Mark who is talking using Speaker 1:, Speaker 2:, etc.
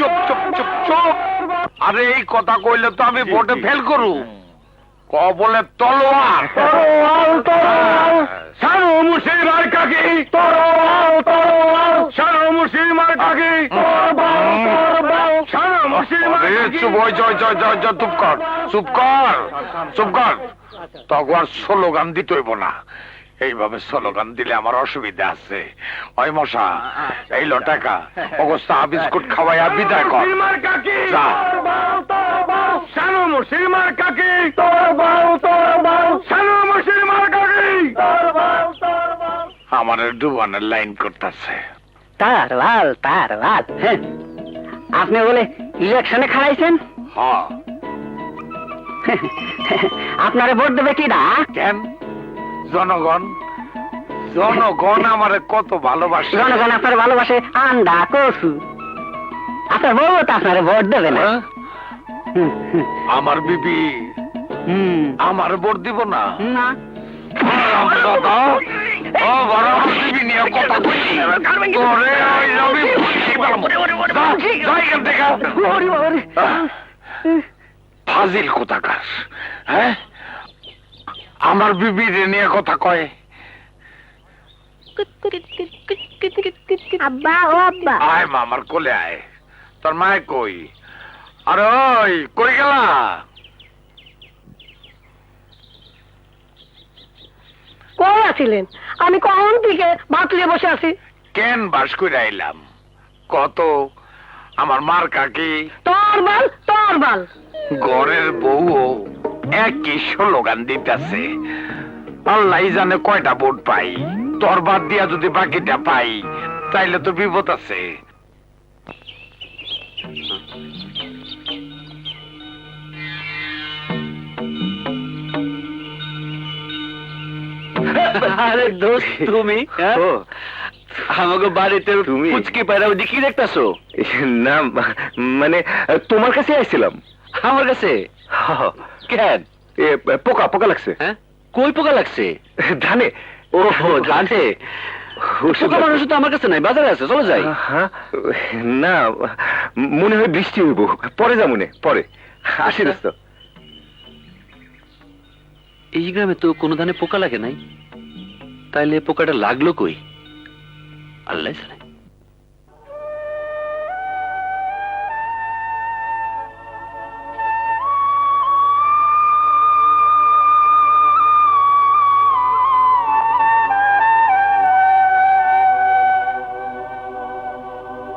Speaker 1: চুপ চুপ চুপ চুপ। আরে এই কথা কইলে তো আমি ভোটে ফেল করু। ক বলে তলোয়ার।
Speaker 2: তরোয়াল তরোয়াল। তরোয়াল তরোয়াল।
Speaker 1: চুপ ওই জয় জয় জয় জয় চুপ কর চুপ কর চুপ কর। তখন স্লোগান দিতে হইব না। এইভাবে স্লোগান দিলে আমার অসুবিধা আছে ওই মশা এই লো টাকা অবস্থা বিস্কুট খাওয়াইয়া বিদায় কর
Speaker 2: মার কাকি সানো মার কাকি
Speaker 1: আমার ডুবানের লাইন করতেছে
Speaker 3: তার লাল তার লাল হ্যাঁ আপনি বলে ইলেকশনে খাড়াইছেন
Speaker 1: হ্যাঁ
Speaker 3: আপনারে ভোট দেবে কি না
Speaker 1: কেন জনগণ জনগণ আমারে কত ভালোবাসে।
Speaker 3: জনগণ আপনার ভালোবাসে আন্ডা কসু আপনার বউ তো আপনারে ভোট দেবে না।
Speaker 1: হ্যাঁ? আমার বিবি আমার ভোট দিব না। ও বড় বিবি নিয়ে কথা কইছি ওই রবি ফাজিল কোথাকার হ্যাঁ? আমার বিবি নিয়ে কথা কয়।
Speaker 4: আব্বা ও আব্বা।
Speaker 1: আয় মা আমার কোলে আয়। তোর মায় কই? আরে ওই কই গেলা?
Speaker 4: কই আছিলেন? আমি কখন থেকে ভাত লিয়ে বসে আছি?
Speaker 1: কেন বাস করে আইলাম? কত? আমার মার কাকি?
Speaker 4: তোর বাল তোর বাল।
Speaker 1: ঘরের বউ একই স্লোগান দিতেছে। আল্লাহ জানে কয়টা ভোট পাই। তোর বাদ দিয়া যদি বাকিটা পাই তাইলে তো বিপদ আছে।
Speaker 5: আরে দোস্ত তুমি হ্যাঁ? আমাকে বাড়িতে
Speaker 6: তুমি?
Speaker 5: পুচকি পায়রা ওই কি দেখতেছো?
Speaker 6: না মানে তোমার কাছে আইছিলাম।
Speaker 5: আমার কাছে? কেন?
Speaker 6: পোকা পোকা লাগছে।
Speaker 5: হ্যাঁ? কই পোকা লাগছে?
Speaker 6: ধানে।
Speaker 5: ও
Speaker 6: ওষুধ
Speaker 5: পোকা
Speaker 6: লাগছে।
Speaker 5: মানুষ তো আমার কাছে নাই বাজারে আছে চলো যাই?
Speaker 6: না মনে হয় বৃষ্টি হইব। পরে যা মনে পরে। আসি দোস্ত।
Speaker 5: এই গ্রামে তো কোনো ধানে পোকা লাগে নাই। তাইলে পোকাটা লাগল কই? আল্লাহ জানে।